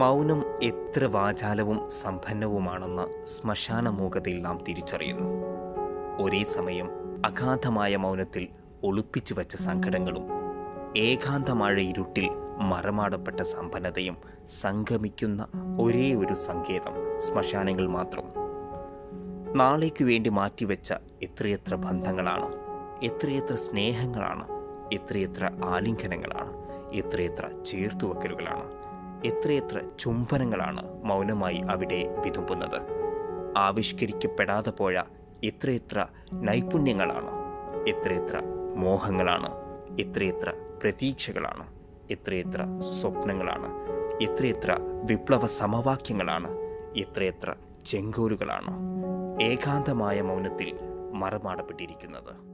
മൗനം എത്ര വാചാലവും സമ്പന്നവുമാണെന്ന് ശ്മശാന മൂകതയിൽ നാം തിരിച്ചറിയുന്നു. ഒരേ സമയം അഗാധമായ മൗനത്തിൽ ഒളിപ്പിച്ചു വച്ച സങ്കടങ്ങളും ഏകാന്തമായ ഇരുട്ടിൽ മറമാടപ്പെട്ട സമ്പന്നതയും സംഗമിക്കുന്ന ഒരേ ഒരു സങ്കേതം ശ്മശാനങ്ങൾ മാത്രം. നാളേക്ക് വേണ്ടി മാറ്റിവെച്ച എത്രയെത്ര ബന്ധങ്ങളാണ് എത്രയെത്ര സ്നേഹങ്ങളാണ് എത്രയെത്ര ആലിംഗനങ്ങളാണ് എത്രയെത്ര ചേർത്തുവെക്കലുകളാണ് എത്രയെത്ര ചുംബനങ്ങളാണ് മൗനമായി അവിടെ വിതുമ്പുന്നത്. ആവിഷ്കരിക്കപ്പെടാതെ പോയ എത്രയെത്ര നൈപുണ്യങ്ങളാണ് എത്രയെത്ര മോഹങ്ങളാണ് എത്രയെത്ര പ്രതീക്ഷകളാണ് എത്രയെത്ര സ്വപ്നങ്ങളാണ് എത്രയെത്ര വിപ്ലവ സമവാക്യങ്ങളാണ് എത്രയെത്ര ചെങ്കോലുകളാണ് ഏകാന്തമായ മൗനത്തിൽ മറമാടപ്പെട്ടിരിക്കുന്നത്.